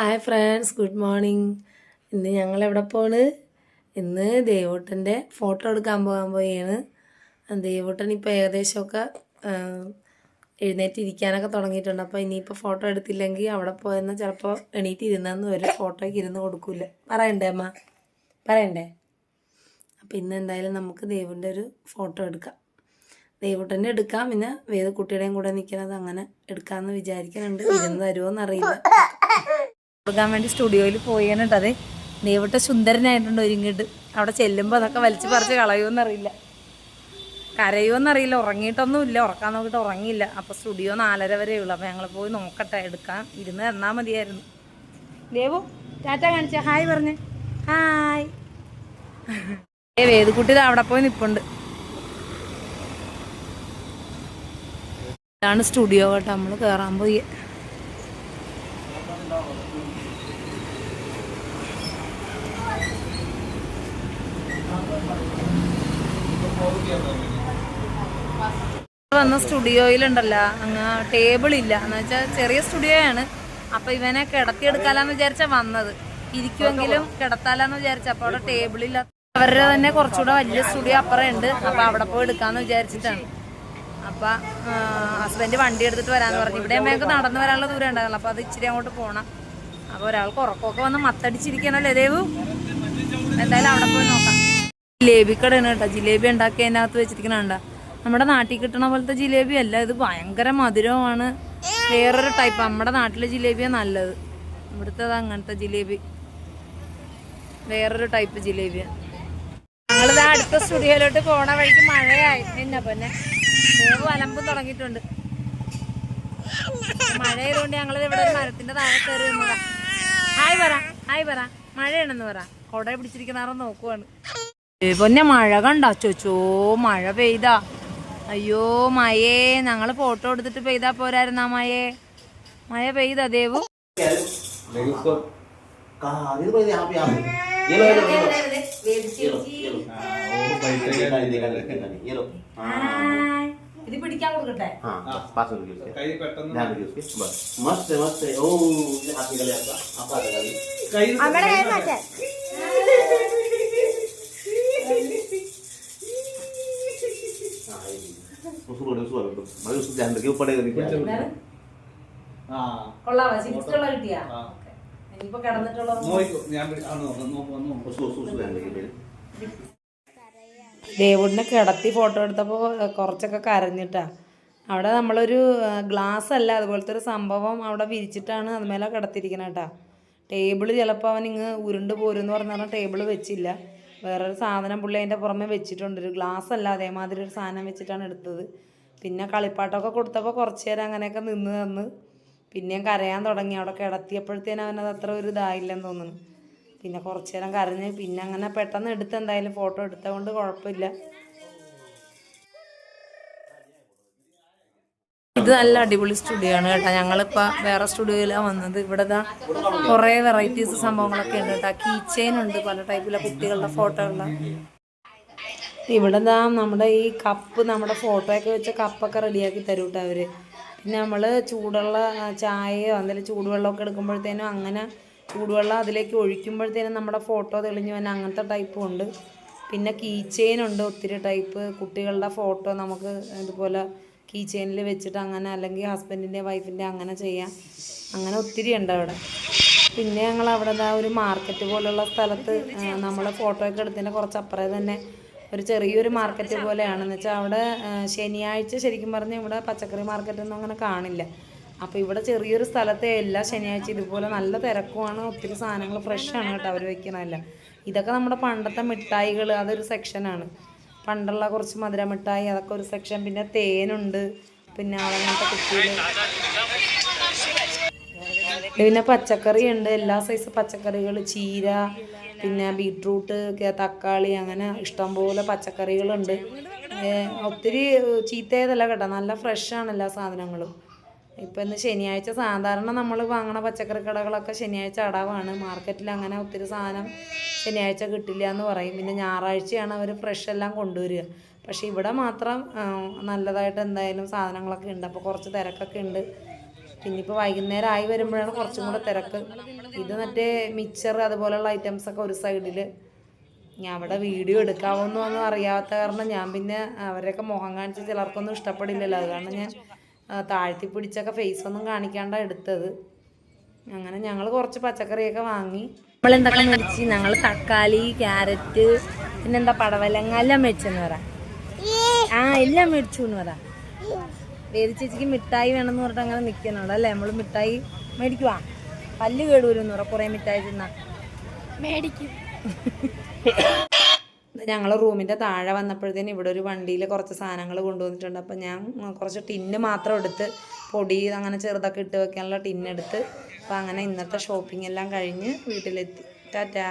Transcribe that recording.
Hi friends good morning. ഇന്ന് ഞങ്ങൾ എവിടെ പോണ്? ഇന്ന് ദേവൂട്ടന്റെ ഫോട്ടോ എടുക്കാൻ പോകാൻ പോയാണ്. ദേവൂട്ടൻ ഇപ്പോൾ ഏകദേശമൊക്കെ എഴുന്നേറ്റ് ഇരിക്കാനൊക്കെ തുടങ്ങിയിട്ടുണ്ട്. അപ്പോൾ ഇനിയിപ്പോൾ ഫോട്ടോ എടുത്തില്ലെങ്കിൽ അവിടെ പോയെന്ന് ചിലപ്പോൾ എണീറ്റ് ഇരുന്നെന്ന് വരും ഫോട്ടോയ്ക്ക് ഇരുന്ന് കൊടുക്കില്ല പറയണ്ടേ അമ്മ? പറയണ്ടേ? അപ്പോൾ ഇന്ന് എന്തായാലും നമുക്ക് ദേവിന്റെ ഒരു ഫോട്ടോ എടുക്കാം. ദേവൂട്ടന്റെ എടുക്കാം. പിന്നെ വേദക്കുട്ടിയുടെയും കൂടെ നിൽക്കുന്നത് അങ്ങനെ എടുക്കാമെന്ന് വിചാരിക്കുന്നുണ്ട് ഇരുന്ന് തരുമോ എന്നറിയില്ല കൊടുക്കാൻ വേണ്ടി സ്റ്റുഡിയോയിൽ പോയാണ് അതെ. നീവിട്ട സുന്ദരനായിട്ടുണ്ട് ഒരുങ്ങിട്ട്. അവിടെ ചെല്ലുമ്പോൾ അതൊക്കെ വലിച്ചു പറിച്ച് കളയുമെന്നറിയില്ല കരയുമെന്നറിയില്ല ഉറങ്ങിയിട്ടൊന്നുമില്ല. ഉറക്കാൻ നോക്കിയിട്ട് ഉറങ്ങിയില്ല. അപ്പോൾ സ്റ്റുഡിയോ നാലര വരെ ഉള്ളു. അപ്പോൾ ഞങ്ങൾ പോയി നോക്കട്ടെ. എടുക്കാം. ഇരുന്ന് തന്നാൽ മതിയായിരുന്നു. ദേവു ടാറ്റ കാണിച്ച. ഹായ് പറഞ്ഞേ. ഹായ്. ഏ വേദുക്കുട്ടി അവിടെ പോയി നിൽപ്പുണ്ട് ഇതാണ് സ്റ്റുഡിയോ കേട്ടോ. നമ്മൾ കയറാൻ പോയി. വന്ന സ്റ്റുഡിയോയിലുണ്ടല്ലോ. അങ്ങ് ടേബിൾ ഇല്ല. എന്ന് വെച്ചാൽ ചെറിയ സ്റ്റുഡിയോയാണ് അപ്പൊ ഇവനെ കിടത്തിയെടുക്കാലാന്ന് വിചാരിച്ചാ വന്നത്. ഇരിക്കുമെങ്കിലും കിടത്താലാന്ന് വിചാരിച്ച. അപ്പൊ അവിടെ ടേബിൾ ഇല്ല അവരുടെ തന്നെ കുറച്ചുകൂടെ വലിയ സ്റ്റുഡിയോ അപ്പുറം ഉണ്ട്. അപ്പൊ അവിടെ പോയി എടുക്കാന്ന് വിചാരിച്ചിട്ടാണ്. അപ്പൊ ഹസ്ബൻഡ് വണ്ടി എടുത്തിട്ട് വരാന്ന് പറഞ്ഞു. ഇവിടെ ഞങ്ങൾക്ക് നടന്നു വരാനുള്ള ദൂരം ഉണ്ടായിരുന്നു അപ്പൊ അത് ഇച്ചിരി അങ്ങോട്ട് പോണം. അപ്പൊ ഒരാൾക്ക് ഉറക്കമൊക്കെ വന്ന് മത്തടിച്ചിരിക്കണല്ലേ ദേവു? എന്തായാലും അവിടെ പോയി നോക്കാം. ജിലേബി കടയാണ് കേട്ടോ. ജിലേബി ഉണ്ടാക്കി അതിനകത്ത് വെച്ചിരിക്കണണ്ട. നമ്മുടെ നാട്ടിൽ കിട്ടണ പോലത്തെ ജിലേബി അല്ല ഇത് ഭയങ്കര മധുരമാണ് വേറൊരു ടൈപ്പ് നമ്മുടെ നാട്ടിലെ ജിലേബിയാണ് നല്ലത്. ഇവിടുത്തെ അങ്ങനത്തെ ജിലേബി. വേറൊരു ടൈപ്പ് ജിലേബിയാണ് ഞങ്ങളിത് അടുത്ത സ്റ്റുഡിയോയിലോട്ട് പോണ വഴിക്ക് മഴയായി. എന്നാ പിന്നെ വേവ് വലമ്പും തുടങ്ങിയിട്ടുണ്ട്. മഴയായതുകൊണ്ട് ഞങ്ങൾ ഇവിടെ മരത്തിന്റെ താഴെ കയറി നിന്നതാ ഹായ് പറ ഹായ് പറ. മഴയാണെന്ന് പറ. കൊട പിടിച്ചിരിക്കണാറോ നോക്കുവാണ്. പിന്നെ മഴ കണ്ട? ചോച്ചോ മഴ പെയ്താ. അയ്യോ മയേ ഞങ്ങൾ ഫോട്ടോ എടുത്തിട്ട് പെയ്താ പോരായിരുന്ന മയേ. മഴ പെയ്ത ദേവു. ഇത് പിടിക്കാൻ കൊടുക്കട്ടെ? ഓ കൈ સુરો ને સુરો મારું શું ആ. ഞാൻ നോക്കാം നോക്കാം ദേവുടിനെ കിടത്തി ഫോട്ടോ എടുത്തപ്പോൾ കുറച്ചൊക്കെ കരഞ്ഞിട്ടാ. അവിടെ നമ്മളൊരു ഗ്ലാസ് അല്ല അതുപോലത്തെ ഒരു സംഭവം അവിടെ വിരിച്ചിട്ടാണ് അതുമേലെ കിടത്തിരിക്കണേട്ടാ ടേബിൾ ടേബിൾ ചിലപ്പോൾ അവൻ ഇങ്ങ് ഉരുണ്ട് പോരും എന്ന് പറഞ്ഞാൽ ടേബിൾ വെച്ചില്ല. വേറൊരു സാധനം പുള്ളി അതിന്റെ പുറമെ വെച്ചിട്ടുണ്ട്. ഒരു ഗ്ലാസ് അല്ല അതേമാതിരി ഒരു സാധനം വെച്ചിട്ടാണ് എടുത്തത്. പിന്നെ കളിപ്പാട്ടമൊക്കെ കൊടുത്തപ്പോൾ കുറച്ച് നേരം അങ്ങനെയൊക്കെ നിന്ന് തന്ന് പിന്നെയും കരയാൻ തുടങ്ങി. അവിടെ കിടത്തിയപ്പോഴത്തേനും അവനത് അത്ര ഒരു ഇതായില്ലെന്ന് തോന്നുന്നു. പിന്നെ കുറച്ച് നേരം കരഞ്ഞ് പിന്നെ അങ്ങനെ പെട്ടെന്ന് എടുത്ത് എന്തായാലും ഫോട്ടോ എടുത്തതുകൊണ്ട് കുഴപ്പമില്ല. ഇത് നല്ല അടിപൊളി സ്റ്റുഡിയോ ആണ് കേട്ടോ. ഞങ്ങളിപ്പോൾ വേറെ സ്റ്റുഡിയോയിലാണ് വന്നത്. ഇവിടെ ഇതാ കുറേ വെറൈറ്റീസ് സംഭവങ്ങളൊക്കെ ഉണ്ട് കേട്ടോ. കീ ചെയിൻ ഉണ്ട് പല ടൈപ്പിലെ കുട്ടികളുടെ ഫോട്ടോകളുടെ ഇവിടെ ഇതാ നമ്മുടെ ഈ കപ്പ് നമ്മുടെ ഫോട്ടോയൊക്കെ വെച്ച കപ്പൊക്കെ റെഡിയാക്കി തരും കേട്ടോ അവർ പിന്നെ നമ്മൾ ചൂടുള്ള ചായയോ എന്തെങ്കിലും ചൂടുവെള്ളമൊക്കെ എടുക്കുമ്പോഴത്തേനും അങ്ങനെ ചൂടുവെള്ളം അതിലേക്ക് ഒഴിക്കുമ്പോഴത്തേനും നമ്മുടെ ഫോട്ടോ തെളിഞ്ഞു വന്ന അങ്ങനത്തെ ടൈപ്പും ഉണ്ട്. പിന്നെ കീ ചെയിൻ ഉണ്ട് ഒത്തിരി ടൈപ്പ് കുട്ടികളുടെ ഫോട്ടോ നമുക്ക് ഇതുപോലെ കീ ചെയിനിൽ വെച്ചിട്ട് അങ്ങനെ അല്ലെങ്കിൽ ഹസ്ബൻഡിന്റെ വൈഫിന്റെ അങ്ങനെ ചെയ്യാം. അങ്ങനെ ഒത്തിരി ഉണ്ട് അവിടെ. പിന്നെ ഞങ്ങൾ അവിടെ ആ ഒരു മാർക്കറ്റ് പോലുള്ള സ്ഥലത്ത് നമ്മൾ ഫോട്ടോ ഒക്കെ എടുത്തതിന്റെ കുറച്ച് അപ്പുറേ തന്നെ ഒരു ചെറിയൊരു മാർക്കറ്റ് പോലെയാണെന്ന് വെച്ചാൽ അവിടെ ശനിയാഴ്ച ശരിക്കും പറഞ്ഞാൽ ഇവിടെ പച്ചക്കറി മാർക്കറ്റൊന്നും അങ്ങനെ കാണില്ല. അപ്പോൾ ഇവിടെ ചെറിയൊരു സ്ഥലത്തെ എല്ലാ ശനിയാഴ്ച ഇതുപോലെ നല്ല തിരക്കുമാണ് ഒത്തിരി സാധനങ്ങൾ ഫ്രഷാണ് കേട്ടോ അവർ വയ്ക്കുന്നതല്ല ഇതൊക്കെ നമ്മുടെ പണ്ടത്തെ മിഠായികൾ അതൊരു സെക്ഷനാണ് പണ്ടുള്ള കുറച്ച് മധുര മിഠായി അതൊക്കെ ഒരു സെക്ഷൻ പിന്നെ തേനുണ്ട്. പിന്നെ അങ്ങനത്തെ കുട്ടികൾ പിന്നെ പച്ചക്കറി ഉണ്ട് എല്ലാ സൈസ് പച്ചക്കറികൾ ചീര പിന്നെ ബീട്രൂട്ട് തക്കാളി അങ്ങനെ ഇഷ്ടംപോലെ പച്ചക്കറികളുണ്ട്. ഒത്തിരി ചീത്തയതല്ല കേട്ടോ. നല്ല ഫ്രഷാണ് എല്ലാ സാധനങ്ങളും. ഇപ്പം ഇന്ന് ശനിയാഴ്ച സാധാരണ നമ്മൾ വാങ്ങണ പച്ചക്കറി കടകളൊക്കെ ശനിയാഴ്ച അടവാണ്. മാർക്കറ്റിൽ അങ്ങനെ ഒത്തിരി സാധനം ശനിയാഴ്ച കിട്ടില്ല എന്ന് പറയും. പിന്നെ ഞായറാഴ്ചയാണ് അവർ ഫ്രഷ് എല്ലാം കൊണ്ടുവരിക. പക്ഷേ ഇവിടെ മാത്രം നല്ലതായിട്ട് എന്തായാലും സാധനങ്ങളൊക്കെ ഉണ്ട്. അപ്പോൾ കുറച്ച് തിരക്കൊക്കെ ഉണ്ട്. പിന്നെ ഇപ്പോൾ വൈകുന്നേരം ആയി വരുമ്പോഴാണ് കുറച്ചും കൂടെ തിരക്ക്. ഇത് മറ്റേ മിക്സർ അതുപോലെയുള്ള ഐറ്റംസൊക്കെ ഒരു സൈഡിൽ ഞാൻ അവിടെ വീഡിയോ എടുക്കാവോന്നോ ഒന്നും അറിയാത്ത കാരണം ഞാൻ പിന്നെ അവരെയൊക്കെ മുഖം കാണിച്ച് ചിലർക്കൊന്നും ഇഷ്ടപ്പെടില്ലല്ലോ. അത് കാരണം ഞാൻ താഴ്ത്തി പിടിച്ചൊക്കെ ഫേസ് ഒന്നും കാണിക്കാണ്ട എടുത്തത്. അങ്ങനെ ഞങ്ങൾ കുറച്ച് പച്ചക്കറിയൊക്കെ വാങ്ങി. നമ്മൾ എന്തൊക്കെ മേടിച്ച്? ഞങ്ങൾ തക്കാളി ക്യാരറ്റ് പിന്നെന്താ പടവലങ്ങ. എല്ലാം മേടിച്ചെന്ന് പറ. ആ എല്ലാം മേടിച്ചു എന്ന് പറ. വേദി ചേച്ചിക്ക് മിഠായി വേണമെന്ന് പറഞ്ഞിട്ട് അങ്ങനെ നിൽക്കുന്നുണ്ട് അല്ലേ? നമ്മൾ മിഠായി മേടിക്കുവാ? പല്ല് കേടുവരും എന്ന് പറ. കുറേ മിഠായി തിന്നാ. മേടിക്കും. ഞങ്ങൾ റൂമിന്റെ താഴെ വന്നപ്പോഴത്തേന് ഇവിടെ ഒരു വണ്ടിയിൽ കുറച്ച് സാധനങ്ങൾ കൊണ്ടുവന്നിട്ടുണ്ട്. അപ്പം ഞാൻ കുറച്ച് ടിന്ന് മാത്രം എടുത്ത് പൊടി അങ്ങനെ ചെറുതൊക്കെ ഇട്ട് വെക്കാനുള്ള ടിന്നെടുത്ത് അപ്പം അങ്ങനെ ഇന്നത്തെ ഷോപ്പിംഗ് എല്ലാം കഴിഞ്ഞ് വീട്ടിലെത്തി. ടാറ്റാ.